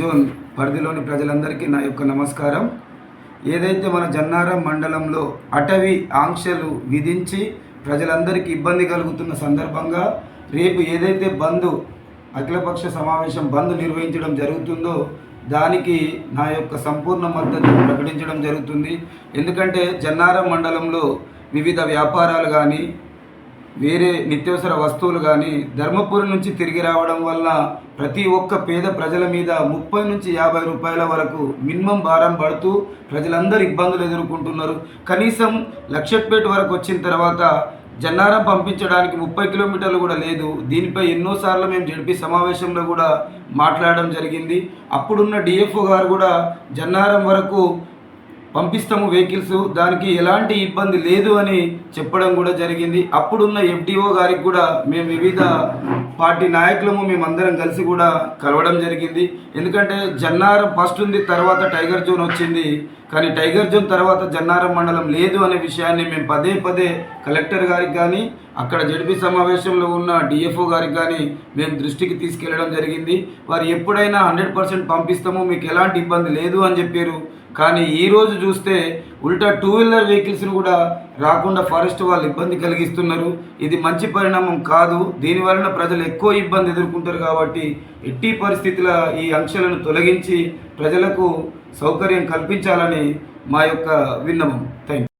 Zone పరిధిలోని ప్రజలందరికీ నా యొక్క నమస్కారం. ఏదైతే మన జన్నారం మండలంలో అటవీ ఆంక్షలు విధించి ప్రజలందరికీ ఇబ్బంది కలుగుతున్న సందర్భంగా రేపు ఏదైతే బంద్ అఖిలపక్ష సమావేశం బంద్ నిర్వహించడం జరుగుతుందో దానికి నా యొక్క సంపూర్ణ మద్దతు ప్రకటించడం జరుగుతుంది. ఎందుకంటే జన్నారం మండలంలో వివిధ వ్యాపారాలు కానీ వేరే నిత్యవసర వస్తువులు కానీ ధర్మపురి నుంచి తిరిగి రావడం వల్ల ప్రతి ఒక్క పేద ప్రజల మీద ముప్పై నుంచి యాభై రూపాయల వరకు మినిమం భారం పడుతూ ప్రజలందరూ ఇబ్బందులు ఎదుర్కొంటున్నారు. కనీసం లక్షపేట వరకు వచ్చిన తర్వాత జన్నారం పంపించడానికి ముప్పై కిలోమీటర్లు కూడా లేదు. దీనిపై ఎన్నోసార్లు మేము జడిపి సమావేశంలో కూడా మాట్లాడడం జరిగింది. అప్పుడున్న డిఎఫ్ఓ గారు కూడా జన్నారం వరకు పంపిస్తాము వెహికల్స్ దానికి ఎలాంటి ఇబ్బంది లేదు అని చెప్పడం కూడా జరిగింది. అప్పుడున్న ఎఫ్డిఓ గారికి కూడా మేము వివిధ పార్టీ నాయకులము మేమందరం కలిసి కూడా కలవడం జరిగింది. ఎందుకంటే జన్నారం ఫస్ట్ ఉంది తర్వాత టైగర్ జోన్ వచ్చింది. కానీ టైగర్ జోన్ తర్వాత జన్నారం మండలం లేదు అనే విషయాన్ని మేము పదే పదే కలెక్టర్ గారికి కానీ అక్కడ జడ్పీ సమావేశంలో ఉన్న డిఎఫ్ఓ గారికి కానీ మేము దృష్టికి తీసుకెళ్ళడం జరిగింది. వారు ఎప్పుడైనా హండ్రెడ్ పర్సెంట్ పంపిస్తాము మీకు ఎలాంటి ఇబ్బంది లేదు అని చెప్పారు. కానీ ఈ రోజు చూస్తే ఉల్టా టూ వీలర్ వెహికల్స్ని కూడా రాకుండా ఫారెస్ట్ వాళ్ళు ఇబ్బంది కలిగిస్తున్నారు. ఇది మంచి పరిణామం కాదు. దీని వలన ప్రజలు ఎక్కువ ఇబ్బంది ఎదుర్కొంటారు కాబట్టి ఎట్టి పరిస్థితుల ఈ అంశాలను తొలగించి ప్రజలకు సౌకర్యం కల్పించాలని మా యొక్క విన్నమం థ్యాంక్